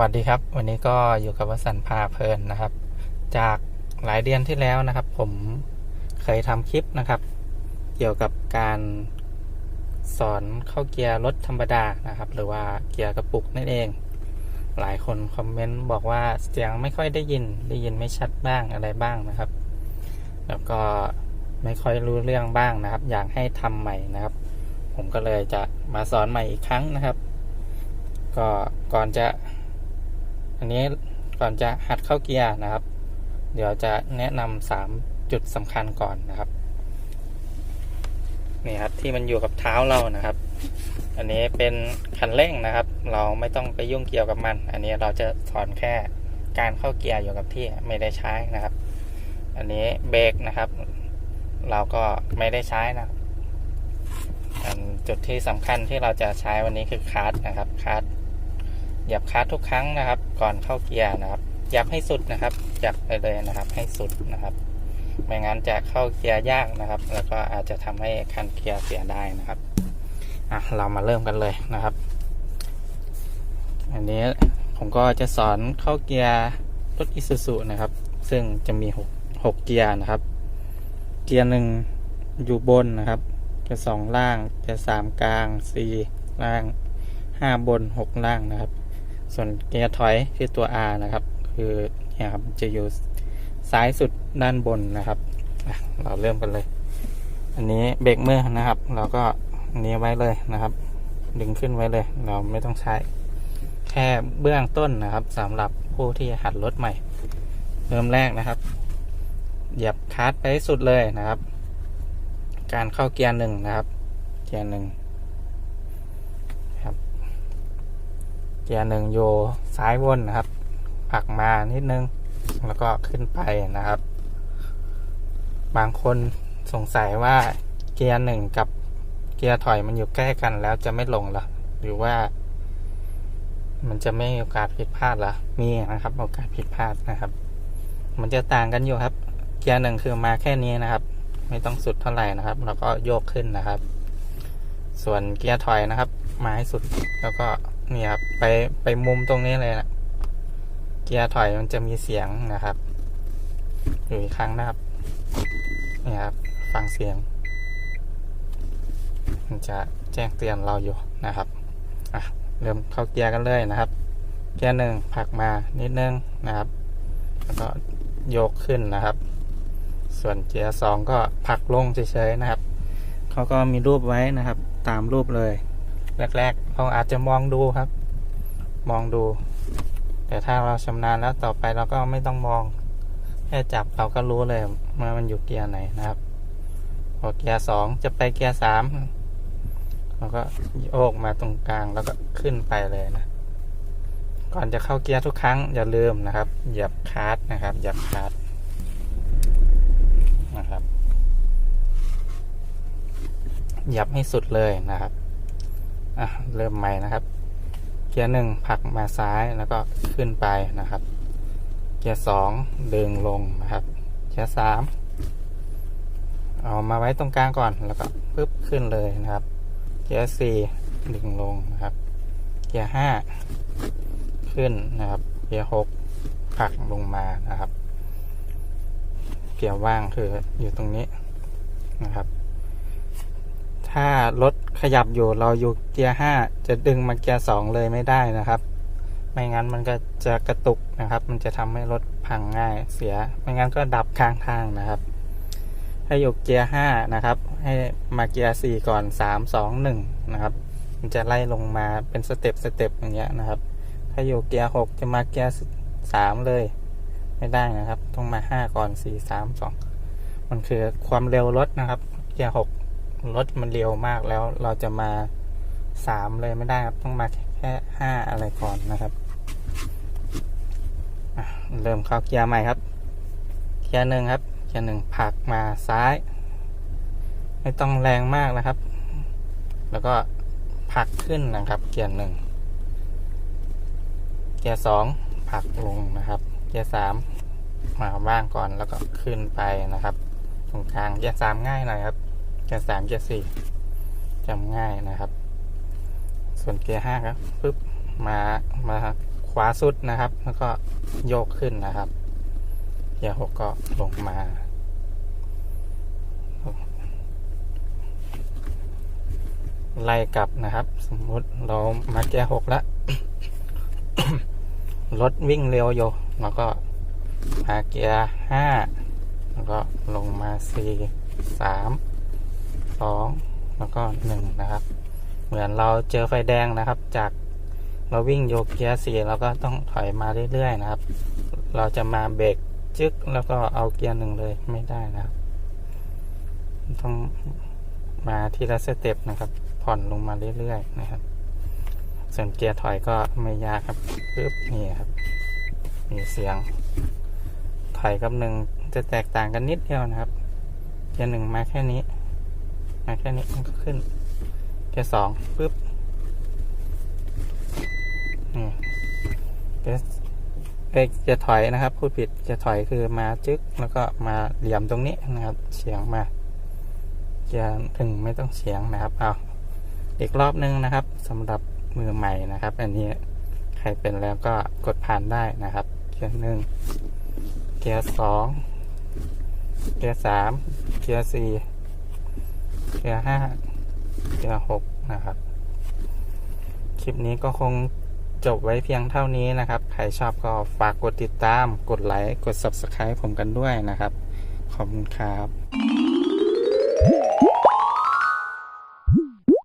วัสดีครับ วันนี้ก็อยู่กับวสันต์พาเพลินนะครับ จากหลายเดือนที่แล้วนะครับ ผมเคยทำคลิปนะครับ เกี่ยวกับการสอนเข้าเกียร์รถธรรมดานะครับ หรือว่าเกียร์กระปุกนั่นเอง หลายคนคอมเมนต์บอกว่าเสียงไม่ค่อยได้ยินได้ยินไม่ชัดบ้างอะไรบ้างนะครับ แล้วก็ไม่ค่อยรู้เรื่องบ้างนะครับ อยากให้ทำใหม่นะครับ ผมก็เลยจะมาสอนใหม่อีกครั้งนะครับ ก็ก่อนจะ อันนี้ก่อนจะหัดเข้าเกียร์นะครับ เดี๋ยวจะแนะนำสามจุดสำคัญก่อนนะครับนี่ครับที่มันอยู่กับเท้าเรานะครับ อันนี้เป็นคันเร่งนะครับ เราไม่ต้องไปยุ่งเกี่ยวกับมัน อันนี้เราจะสอนแค่การเข้าเกียร์อยู่กับที่ไม่ได้ใช้นะครับ อันนี้เบรกนะครับ เราก็ไม่ได้ใช้นะจุดที่สำคัญที่เราจะใช้วันนี้คือคลัตช์นะครับคลัตช์ เหยียบคลัตช์ทุกครั้งนะครับ ก่อนเข้าเกียร์นะครับเหยับให้สุดนะครับหยับไปเลยนะครับให้สุดนะครับ ไม่งั้นจะเข้าเกียร์ยากนะครับ แล้วก็อาจจะทำให้คันเกียร์เสียได้นะครับอะเรามาเริ่มกันเลยนะครับ อันนี้ผมก็จะสอนเข้าเกียร์รถอิซูซุนะครับ ซึ่งจะมีหกหกเกียร์นะครับ เกียร์หนึ่งอยู่บนนะครับ เกียร์สองล่าง เกียร์สามกลางสี่ล่างห้าบนหกล่างนะครับ ส่วนเกียร์ถอยคือตัว R นะครับ คือเนี่ยครับจะอยู่ซ้ายสุดด้านบนนะครับเราเริ่มกันเลย อันนี้เบรกมือนะครับ เราก็อันนี้ไว้เลยนะครับ ดึงขึ้นไว้เลย เราไม่ต้องใช้ แค่เบื้องต้นนะครับสำหรับผู้ที่หัดรถใหม่ เริ่มแรกนะครับ เหยียบคลัตช์ไปสุดเลยนะครับ การเข้าเกียร์หนึ่งนะครับ เกียร์หนึ่งครับ เกียร์หนึ่งโยซ้ายวนนะครับผักมานิดนึง แล้วก็ขึ้นไปนะครับ บางคนสงสัยว่าเกียร์หนึ่งกับเกียร์ถอยมันอยู่ใกล้กันแล้วจะไม่ลงหรอหรือว่า มันจะไม่มีโอกาสผิดพลาดหรอมีนะครับ โอกาสผิดพลาดนะครับ มันจะต่างกันอยู่ครับ เกียร์หนึ่งคือมาแค่นี้นะครับ ไม่ต้องสุดเท่าไหร่นะครับ แล้วก็โยกขึ้นนะครับ ส่วนเกียร์ถอยนะครับ มาให้สุดแล้วก็ นี่ครับไปไปมุมตรงนี้เลยนะเกียร์ถอยมันจะมีเสียงนะครับอยู่อีกครั้งนะครับนี่ครับ ฟังเสียง มันจะแจ้งเตือนเราอยู่นะครับอะเริ่มเข้าเกียร์กันเลยนะครับ เกียร์หนึ่งผลักมานิดนึงนะครับ แล้วก็โยกขึ้นนะครับ ส่วนเกียร์สองก็ผลักลงเฉยๆนะครับเขาก็มีรูปไว้นะครับ ตามรูปเลย แรกๆ เราอาจจะมองดูครับ มองดู แต่ถ้าเราชำนาญแล้วต่อไปเราก็ไม่ต้องมอง แค่จับเราก็รู้เลยว่ามันอยู่เกียร์ไหนนะครับพอเกียร์สองจะไปเกียร์สามเราก็โยกมาตรงกลางแล้วก็ขึ้นไปเลยนะ ก่อนจะเข้าเกียร์ทุกครั้งอย่าลืมนะครับเหยียบคลัตช์นะครับเหยียบคลัตช์นะครับเหยียบให้สุดเลยนะครับ อะเริ่มใหม่นะครับ เกียร์หนึ่งผลักมาซ้ายแล้วก็ขึ้นไปนะครับ เกียร์สองดึงลงนะครับ เกียร์สามเอามาไว้ตรงกลางก่อนแล้วก็ปึ๊บขึ้นเลยนะครับ เกียร์สี่ดึงลงนะครับ เกียร์ห้าขึ้นนะครับ เกียร์หกผลักลงมานะครับ เกียร์ว่างคืออยู่ตรงนี้นะครับ ถ้ารถ ขยับอยู่เราอยู่เกียร์ห้าจะดึงมาเกียร์สองเลยไม่ได้นะครับ ไม่งั้นมันก็จะกระตุกนะครับ มันจะทำให้รถพังง่ายเสีย ไม่งั้นก็ดับข้างทางนะครับ ให้อยู่เกียร์ห้านะครับ ให้มาเกียร์สี่ก่อนสามสองหนึ่งนะครับ มันจะไล่ลงมาเป็นสเต็ปสเต็ปอย่างเงี้ยนะครับ ถ้าอยู่เกียร์หกจะมาเกียร์สามเลย ไม่ได้นะครับ ต้องมาห้าก่อนสี่สามสองมันคือความเร็วรถนะครับ เกียร์หก รถมันเร็วมากแล้วเราจะมาสามเลยไม่ได้ครับต้องมาแค่ห้าอะไรก่อนนะครับเริ่มเข้าเกียร์ใหม่ครับเกียร์หนึ่งครับเกียร์หนึ่งผลักมาซ้าย ไม่ต้องแรงมากนะครับ แล้วก็ผลักขึ้นนะครับ เกียร์หนึ่งเกียร์สองผลักลงนะครับ เกียร์สามมาว่างก่อนแล้วก็ขึ้นไปนะครับ ตรงกลางเกียร์สามง่ายหน่อยครับ เกียร์สามเกียร์สี่จำง่ายนะครับ ส่วนเกียร์ห้าครับปึ๊บมามาขวาสุดนะครับ แล้วก็โยกขึ้นนะครับ เกียร์หกก็ลงมาไล่กลับนะครับ สมมุติเรามาเกียร์หกแล้วรถวิ่งเร็วอยู่แล้วก็มาเกียร์ห้าแล้วก็ลงมาสี่สาม สองแล้วก็หนึ่งนะครับ เหมือนเราเจอไฟแดงนะครับ จากเราวิ่งโยกเกียร์สี่เราก็ต้องถอยมาเรื่อยๆนะครับ เราจะมาเบรกจึ๊กแล้วก็เอาเกียร์หนึ่งเลยไม่ได้นะครับ ต้องมาทีละสเต็ปนะครับ ผ่อนลงมาเรื่อยๆนะครับ ส่วนเกียร์ถอยก็ไม่ยากครับปึ๊บนี่ครับ มีเสียง ถอยกับหนึ่งจะแตกต่างกันนิดเดียวนะครับ เกียร์หนึ่งมาแค่นี้ แค่นี้มันก็ขึ้นเกียร์สองปึ๊บนี่เกียร์เอ้ยเกียร์ถอยนะครับ พูดผิดเกียร์ถอยคือมาจึ๊กแล้วก็มาเหลี่ยมตรงนี้นะครับเฉียงมาเกียร์ถึงไม่ต้องเฉียงนะครับเอาอีกรอบนึงนะครับสำหรับมือใหม่นะครับ อันนี้ใครเป็นแล้วก็กดผ่านได้นะครับ เกียร์หนึ่งเกียร์สองเกียร์สามเกียร์สี่ เกียร์ห้าเกียร์หกนะครับ คลิปนี้ก็คงจบไว้เพียงเท่านี้นะครับ ใครชอบก็ฝากกดติดตาม กดไลค์ กด Subscribe ผมกันด้วยนะครับ ขอบคุณครับ